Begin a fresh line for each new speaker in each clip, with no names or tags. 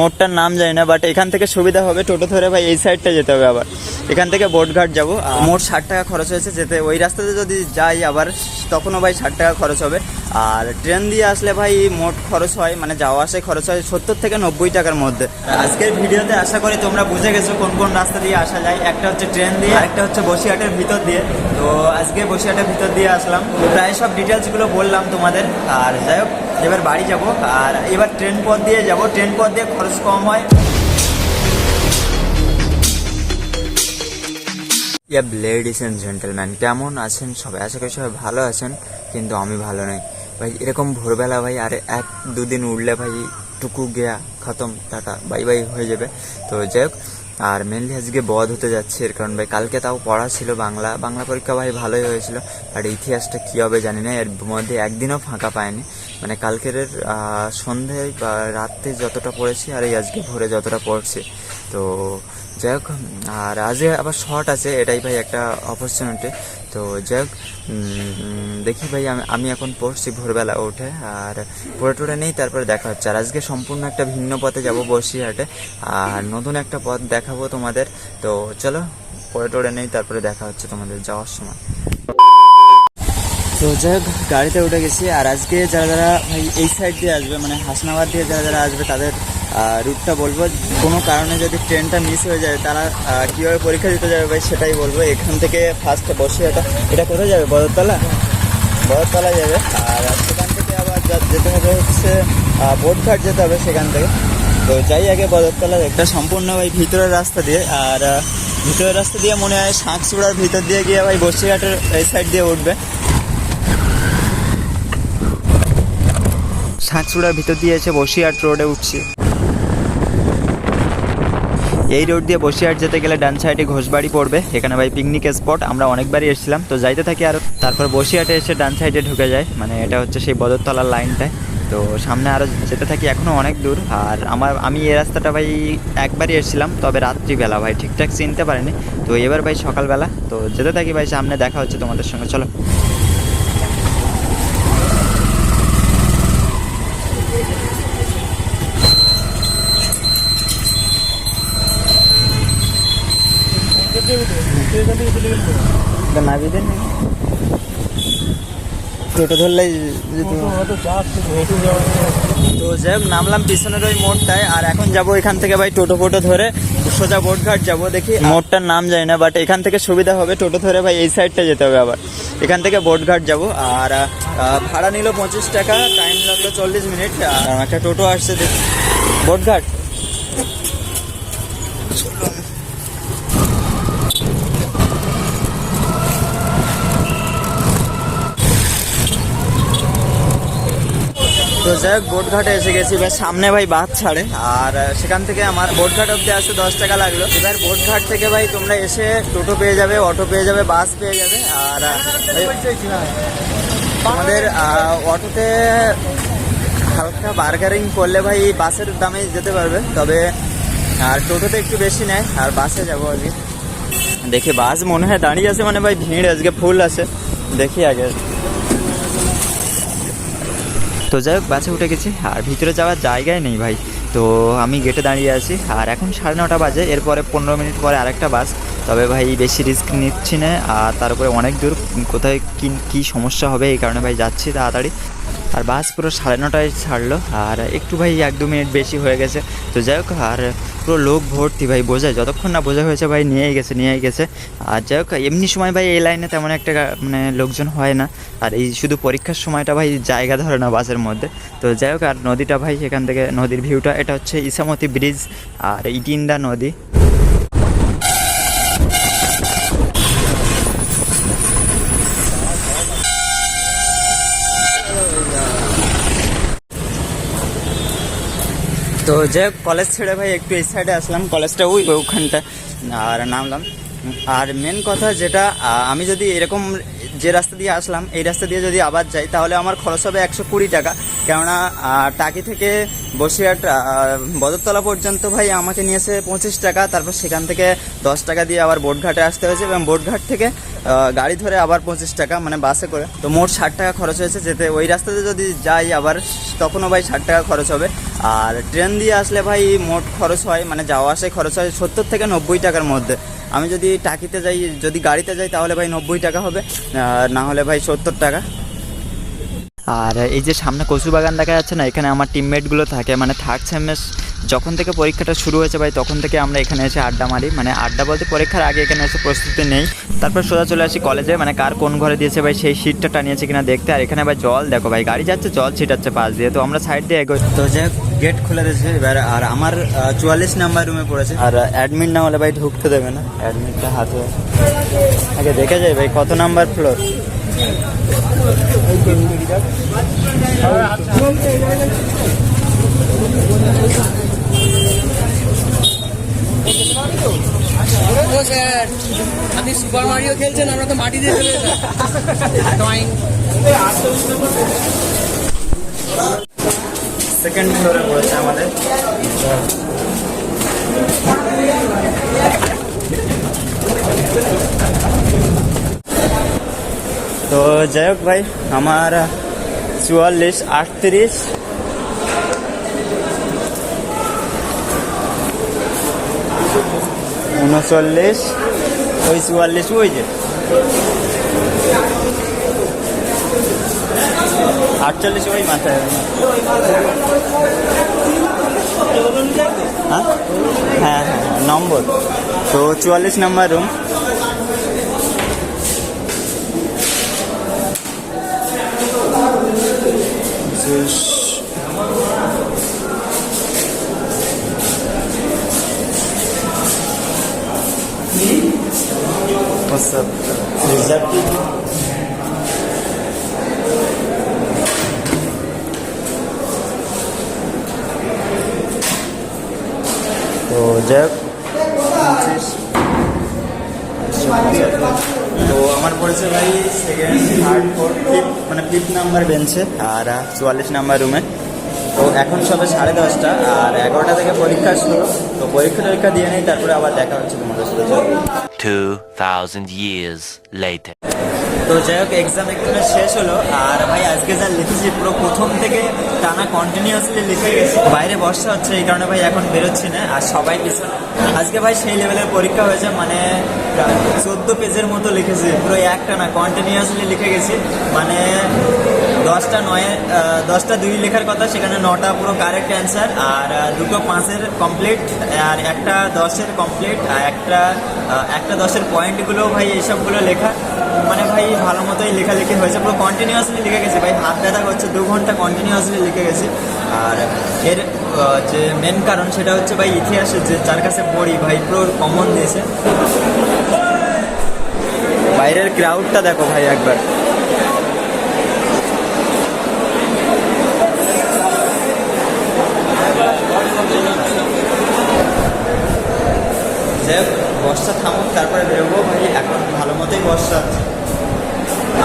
মোড়টার নাম জানি না বাট এখান থেকে সুবিধা হবে টোটো ধরে ভাই এই সাইডটা যেতে হবে আবার। এখান থেকে বোটঘাট যাব। মোট ষাট টাকা খরচ হয়েছে যেতে। ওই রাস্তাতে যদি যাই আবার, তখনও ভাই ষাট টাকা খরচ হবে। আর ট্রেন দিয়ে আসলে ভাই মোট খরচ হয় মানে যাওয়া আসে খরচ হয় সত্তর থেকে নব্বই টাকার মধ্যে। আজকের ভিডিওতে আশা করি তোমরা বুঝে গেছো কোন কোন রাস্তা দিয়ে আসা যায়। একটা হচ্ছে ট্রেন দিয়ে, আরেকটা হচ্ছে বসিরহাটের ভিতর দিয়ে। তো আজকে বসিরহাটের ভিতর দিয়ে আসলাম। প্রায় সব ডিটেলসগুলো বললাম তোমাদের। আর যাই হোক এবার বাড়ি যাব আর এবার ট্রেন পথ দিয়ে যাব। ট্রেন পথ দিয়ে খরচ কম হয়। ইয়া লেডিস অ্যান্ড জেন্টেলম্যান কেমন আছেন সবাই? আশা করি সবাই ভালো আছেন, কিন্তু আমি ভালো নই। ভাই, এরকম ভোরবেলা ভাই, আর এক দুদিন উঠলে ভাই, টুকু গেয়া খতম, টাটা বাই বাই হয়ে যাবে। তো যাই হোক আর মেনলি আজকে বধ হতে যাচ্ছে, এর কারণ ভাই, কালকে তাও পড়া ছিল বাংলা। বাংলা পরীক্ষা ভাই ভালোই হয়েছিল, আর ইতিহাসটা কী হবে জানি না, এর মধ্যে একদিনও ফাঁকা পায়নি। মানে কালকের বা রাত্রে যতটা পড়েছি, আর এই আজকে ভোরে যতটা পড়ছে। তো যাই হোক আর আজকে আবার শর্ট আছে, এটাই ভাই একটা অপরচুনিটি তো যাই হোক দেখি ভাই, আমি এখন পড়ছি ভোরবেলা উঠে, আর পড়ে টড়ে নেই, তারপরে দেখা হচ্ছে। আর আজকে সম্পূর্ণ একটা ভিন্ন পথে যাব বসিরহাটে, আর নতুন একটা পথ দেখাবো তোমাদের। তো চলো, পড়ে টড়ে নেই, তারপরে দেখা হচ্ছে তোমাদের যাওয়ার সময়। তো যাই হোক গাড়িতে উঠে গেছি, আর আজকে যারা যারা ভাই এই সাইড দিয়ে আসবে মানে হাসনাবাদ দিয়ে যারা যারা আসবে, তাদের রুটটা বলব। কোনো কারণে যদি ট্রেনটা মিস হয়ে যায়, তারা কীভাবে পরীক্ষা দিতে যাবে ভাই সেটাই বলব। এখান থেকে ফার্স্টে বসে এটা এটা কোথায় যাবে? বদরতলা? বদরতলা যাবে। আর সেখান থেকে আবার যেতে হবে হচ্ছে বোটঘাট যেতে হবে সেখান থেকে। তো যাই আগে বদরতলা একটা সম্পূর্ণ ভাই ভিতরের রাস্তা দিয়ে। আর ভিতরের রাস্তা দিয়ে মনে হয় শাঁকচূড়ার ভিতর দিয়ে গিয়ে ভাই বসিরহাটের এই সাইড দিয়ে উঠবে। সাঁচুড়ার ভিতর দিয়ে এসে বসিরহাট রোডে উঠছি। এই রোড দিয়ে বসিরহাট যেতে গেলে ডান সাইডে ঘোষবাড়ি পড়বে। এখানে ভাই পিকনিক স্পট আমরা অনেকবারই এসেছিলাম। তো যাইতে থাকি আর। তারপর বসিরহাটে এসে ডান সাইডে ঢুকে যায় মানে এটা হচ্ছে সেই বদরতলার লাইনটায় তো সামনে আরও যেতে থাকি এখনও অনেক দূর। আর আমার, আমি এই রাস্তাটা ভাই একবারই এসেছিলাম, তবে রাত্রিবেলা ভাই। ঠিকঠাক চিনতে পারিনি। তো এবার ভাই সকালবেলা। তো যেতে থাকি ভাই, সামনে দেখা হচ্ছে তোমাদের সঙ্গে। চলো। টোটো ধরলেই যেতে তো যাই হোক, নামলাম পিছনের ওই মোড়টায়, আর এখন যাব এখান থেকে ভাই টোটো ফোটো ধরে। সোজা বোটঘাট যাব দেখি। মোড়টার নাম জানি না বাট এখান থেকে সুবিধা হবে, টোটো ধরে ভাই এই সাইডটা যেতে হবে আবার। এখান থেকে বোটঘাট যাব, আর ভাড়া নিল পঁচিশ টাকা টাইম লাগল চল্লিশ মিনিট, আর একটা টোটো আসছে দেখি। বোটঘাট? তো যাই হোক, বোটঘাটে এসে গেছি। এবার সামনে ভাই বাস ছাড়ে। আর সেখান থেকে আমার বোটঘাট অব্দি আসতে দশ টাকা লাগল। এবার বোটঘাট থেকে ভাই তোমরা এসে টোটো পেয়ে যাবে, অটো পেয়ে যাবে, বাস পেয়ে যাবে। আর আমাদের অটোতে হালকা বার্গারিং করলে ভাই বাসের দামে যেতে পারবে। তবে, আর টোটোতে একটু বেশি নেয়, আর বাসে যাব আজকে দেখি, বাস মনে হয় দাঁড়িয়ে আছে মানে ভাই, ভিড় আজকে ফুল আছে। দেখি আগে। তো যাই হোক, বাসে উঠে গেছি। আর ভিতরে যাওয়ার জায়গায় নেই ভাই। তো আমি গেটে দাঁড়িয়ে আছি। আর এখন সাড়ে নটা বাজে। এরপরে পনেরো মিনিট পরে আরেকটা বাস। তবে ভাই বেশি রিস্ক নিচ্ছি না। আর তার উপরে অনেক দূর কোথায় কী কী সমস্যা হবে এই কারণে ভাই যাচ্ছি তাড়াতাড়ি। আর বাস পুরো সাড়ে নটায় ছাড়লো, আর একটু ভাই এক দু মিনিট বেশি হয়ে গেছে। তো যাই হোক, আর পুরো লোক ভর্তি ভাই বোঝায়, যতক্ষণ না বোঝা হয়েছে ভাই নিয়েই গেছে নিয়েই গেছে। আর যাই হোক, এমনি সময় ভাই এই লাইনে তেমন একটা মানে লোকজন হয় না। আর এই শুধু পরীক্ষার সময়টা ভাই জায়গা ধরে না বাসের মধ্যে। তো যাই হোক, আর নদীটা ভাই সেখান থেকে নদীর ভিউটা এটা হচ্ছে ইসামতি ব্রিজ আর ইটিন্ডা নদী। তো যে কলেজ ছেড়ে ভাই একটু এই সাইডে আসলাম। কলেজটা ওই ওখানটা। আর নামলাম। আর মেন কথা যেটা আমি যদি এরকম যে রাস্তা দিয়ে আসলাম, এই রাস্তা দিয়ে যদি আবার যাই, তাহলে আমার খরচ হবে একশো কুড়ি টাকা। কেননা টাকি থেকে বসিরহাট বদরতলা পর্যন্ত ভাই আমাকে নিয়েছে পঁচিশ টাকা। তারপর সেখান থেকে দশ টাকা দিয়ে আবার বোটঘাটে আসতে হয়েছে এবং বোটঘাট থেকে গাড়ি ধরে আবার পঁচিশ টাকা মানে বাসে করে। তো মোট ষাট টাকা খরচ হয়েছে। যেতে ওই রাস্তাতে যদি যাই আবার, তখনও ভাই ষাট টাকা খরচ হবে। আর ট্রেন দিয়ে আসলে ভাই মোট খরচ হয় মানে যাওয়া আসে খরচ হয় সত্তর থেকে নব্বই টাকার মধ্যে। আমি যদি টাকিতে যাই, যদি গাড়িতে যাই তাহলে ভাই নব্বই টাকা হবে না হলে ভাই সত্তর টাকা। আর এই যে সামনে কচু বাগান দেখা যাচ্ছে না, এখানে আমার টিমমেটগুলো থাকে মানে থার্ড সেমেস যখন থেকে পরীক্ষাটা শুরু হয়েছে ভাই তখন থেকে আমরা এখানে এসে আড্ডা মারি। মানে আড্ডা বলতে পরীক্ষার আগে এখানে এসে প্রস্তুতি নেই। তারপর সোজা চলে আসি কলেজে মানে কার কোন ঘরে দিয়েছে ভাই সেই সিটটা টানিয়েছে কিনা দেখতে। আর এখানে ভাই জল দেখো ভাই গাড়ি যাচ্ছে জল ছিটাচ্ছে পাশ দিয়ে। তো আমরা সাইড দিয়ে এগোই। তো যে গেট খুলে দিয়েছে। এবার আর আমার চুয়াল্লিশ নাম্বার রুমে পড়েছে। আর অ্যাডমিট না হলে ভাই ঢুকতে দেবে না। অ্যাডমিটটা হাতে আগে দেখে যাই ভাই কত নাম্বার ফ্লোর
স্যার আপনি সুপার মারিও খেলছেন আমরা তো মাটি দিয়ে খেলে ড্রয়িং
সেকেন্ড ফ্লোরে পড়েছে আমাদের তো যাই হোক ভাই আমার চুয়াল্লিশ আটত্রিশ উনচল্লিশ ওই চুয়াল্লিশ, ওই যে। আটচল্লিশ, ওই মাথায় হ্যাঁ? হ্যাঁ হ্যাঁ নম্বর। তো চুয়াল্লিশ number room What's Is that তো যাই তো আমার পড়েছে ভাই সেকেন্ড থার্ড ফোর্থ ফিফথ মানে ফিফথ নাম্বার বেঞ্চে আর চুয়াল্লিশ নাম্বার রুমে তো এখন সবে সাড়ে দশটা আর এগারোটা থেকে পরীক্ষা শুরু। তো পরীক্ষা টরীক্ষা দিয়ে নেই, তারপরে আবার দেখা হচ্ছে তোমাদের সাথে।
2,000 years later.
তো যাই হোক এক্সাম এখানে শেষ হলো। আর ভাই আজকে যা লিখেছি পুরো প্রথম থেকে টানা কন্টিনিউয়াসলি লিখে গেছি। বাইরে বর্ষা হচ্ছে এই কারণে ভাই এখন বেরোচ্ছি না। আর সবাই পিছনে আজকে ভাই সেই লেভেলের পরীক্ষা হয়েছে মানে চোদ্দ পেজের মতো লিখেছি। পুরো একটা না কন্টিনিউয়াসলি লিখে গেছি। মানে দশটা নয় দশটা দুই লেখার কথা, সেখানে নটা পুরো কারেক্ট অ্যান্সার আর দুটো পাঁচের কমপ্লিট আর একটা দশের কমপ্লিট আর একটা একটা দশের পয়েন্টগুলো ভাই এইসবগুলো লেখা। মানে ভাই ভালো মতোই লেখালেখি হয়েছে, পুরো কন্টিনিউয়াসলি লিখে গেছে। ভাই হাত ব্যথা করছে, দু ঘণ্টা কন্টিনিউয়াসলি লিখে গেছে। আর এর যে মেন কারণ সেটা হচ্ছে ভাই ইতিহাসে যে যার কাছে পড়ি, ভাই পুরো কমন দিয়েছে। বাইরের ক্রাউডটা দেখো ভাই একবার যাই হোক, বর্ষা থামুক, তারপরে বেরোবো ভাই। এখন ভালো মতোই বর্ষা। আছে।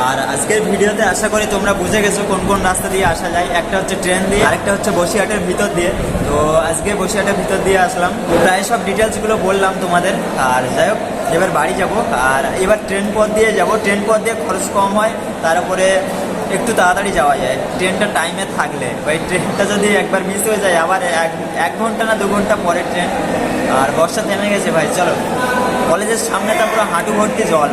আর আজকের ভিডিওতে আশা করি তোমরা বুঝে গেছো কোন কোন রাস্তা দিয়ে আসা যায়। একটা হচ্ছে ট্রেন দিয়ে, আরেকটা হচ্ছে বসিরহাটের ভিতর দিয়ে। তো আজকে বসিরহাটের ভিতর দিয়ে আসলাম। প্রায় সব ডিটেলসগুলো বললাম তোমাদের। আর যাই হোক, এবার বাড়ি যাব। আর এবার ট্রেন পথ দিয়ে যাব। ট্রেন পথ দিয়ে খরচ কম হয়, তারপরে একটু তাড়াতাড়ি যাওয়া যায়। ট্রেনটা টাইমে থাকলে। ওই ট্রেনটা যদি একবার মিস হয়ে যায়, আবার এক এক ঘণ্টা না দু ঘণ্টা পরে ট্রেন। আর বর্ষা থেমে গেছে ভাই, চলো। কলেজের সামনে তো পুরো হাঁটু ভর্তি জল।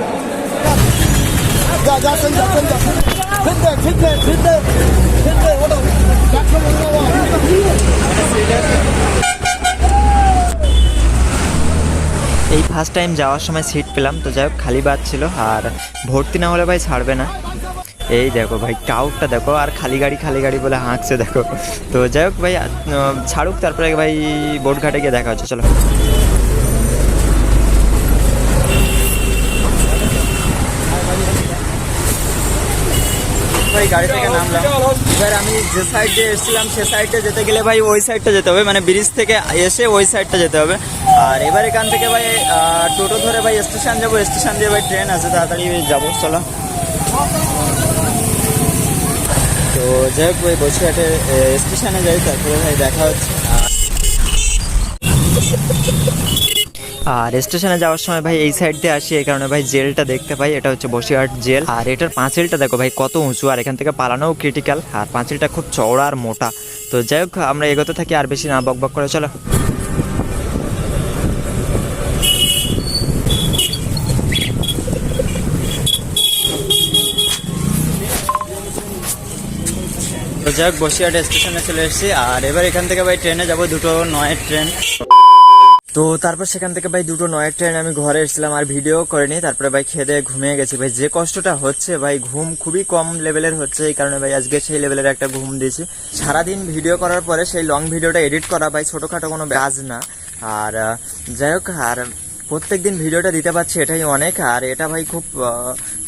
এই ফার্স্ট টাইম যাওয়ার সময় সিট পেলাম, তো যাই হোক, খালি বাদ ছিল, আর ভর্তি না হলে ভাই ছাড়বে না। এই দেখো ভাই, কাউটটা দেখো, আর খালি গাড়ি খালি গাড়ি বলে হাঁকছে দেখো। তো যাই হোক ভাই ছাড়ুক, তারপরে ভাই বোট ঘাটে গিয়ে দেখা হচ্ছে, চলো। ভাই, গাড়ি থেকে নামলাম। এবার আমি যে সাইড দিয়ে এসেছিলাম, সে সাইডে যেতে গেলে ভাই ওই সাইডটা যেতে হবে মানে ব্রিজ থেকে এসে ওই সাইডটা যেতে হবে। আর এবার এখান থেকে ভাই টোটো ধরে ভাই স্টেশন যাব স্টেশন দিয়ে ভাই ট্রেন আছে, তাড়াতাড়ি যাব, চলো তো যাই হোক স্টেশনে যাই, তারপরে ভাই দেখা হচ্ছে। আর আর স্টেশনে যাওয়ার সময় ভাই এই সাইড দিয়ে আসি, এই কারণে ভাই জেলটা দেখতে পাই, এটা হচ্ছে বসিরহাট জেল। আর এটার পাঁচিলটা দেখো ভাই, কত উঁচু, আর এখান থেকে পালানোও ক্রিটিক্যাল আর পাঁচিলটা খুব চওড়া আর মোটা। তো যাই হোক আমরা এগোতে থাকি, আর বেশি না বক বক করে, চলো। হোক বসিরহাট স্টেশনে চলে এসেছি। আর এবার এখান থেকে ভাই ট্রেনে যাব, দুটো নয়ের ট্রেন। তো তারপর সেখান থেকে ভাই দুটো নয়ের ট্রেন আমি ঘরে এসেছিলাম আর ভিডিও করিনি। তারপরে ভাই খেয়ে ঘুমিয়ে গেছি। ভাই যে কষ্টটা হচ্ছে, ভাই ঘুম খুবই কম লেভেলের হচ্ছে, এই কারণে ভাই আজকে সেই লেভেলের একটা ঘুম দিয়েছি। সারাদিন ভিডিও করার পরে সেই লং ভিডিওটা এডিট করা ভাই ছোটোখাটো কোনো কাজ না। আর যাই হোক, আর প্রত্যেক দিন ভিডিওটা দিতে পারছি এটাই অনেক, আর এটা ভাই খুব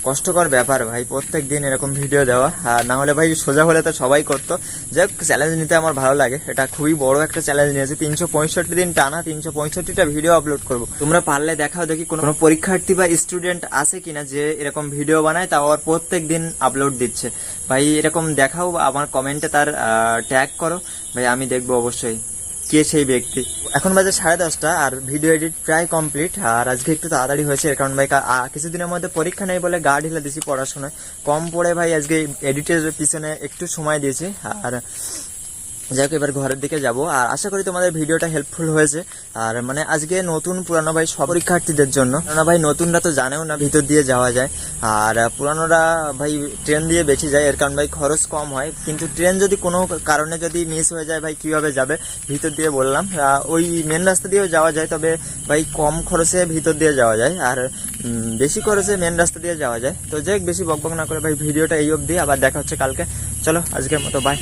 কষ্টকর ব্যাপার ভাই প্রত্যেক দিন এরকম ভিডিও দেওয়া। আর না হলে ভাই সোজা হলে তো সবাই করতো। যাই চ্যালেঞ্জ নিতে আমার ভালো লাগে, এটা খুবই বড় একটা চ্যালেঞ্জ নিয়েছে। তিনশো পঁয়ষট্টি দিন টানা তিনশো পঁয়ষট্টিটা ভিডিও আপলোড করব। তোমরা পারলে দেখাও দেখি কোনো কোনো পরীক্ষার্থী বা স্টুডেন্ট আছে কিনা যে এরকম ভিডিও বানায়, তাও আর প্রত্যেক দিন আপলোড দিচ্ছে। ভাই এরকম দেখাও, আমার কমেন্টে তার ট্যাগ করো। ভাই আমি দেখব অবশ্যই। কে সেই ব্যক্তি? এখন বাজে সাড়ে দশটা আর ভিডিও এডিট প্রায় কমপ্লিট আর আজকে একটু তাড়াতাড়ি হয়েছে কারণ ভাই কিছুদিনের মধ্যে পরীক্ষা নেই বলে গা ঢিলা দিয়েছি পড়াশোনায় কম পড়ে ভাই আজকে এডিটের পিছনে একটু সময় দিয়েছি। আর যাই হোক, এবার ঘরের দিকে যাব। আর আশা করি তোমাদের ভিডিওটা হেল্পফুল হয়েছে। আর মানে আজকে নতুন পুরানো ভাই সব পরীক্ষার্থীদের জন্য। পুরানো ভাই নতুনরা তো জানেও না ভিতর দিয়ে যাওয়া যায়। আর পুরানোরা ভাই ট্রেন দিয়ে বেশি যায়। এর কারণ ভাই খরচ কম হয়। কিন্তু ট্রেন যদি কোনো কারণে যদি মিস হয়ে যায় ভাই কীভাবে যাবে? ভিতর দিয়ে বললাম। ওই মেন রাস্তা দিয়েও যাওয়া যায়। তবে ভাই কম খরচে ভিতর দিয়ে যাওয়া যায়। আর বেশি খরচে মেন রাস্তা দিয়ে যাওয়া যায়। তো যাই বেশি বকবক না করে ভাই ভিডিওটা এই অবধি। আবার দেখা হচ্ছে কালকে। চলো, আজকের মতো বাই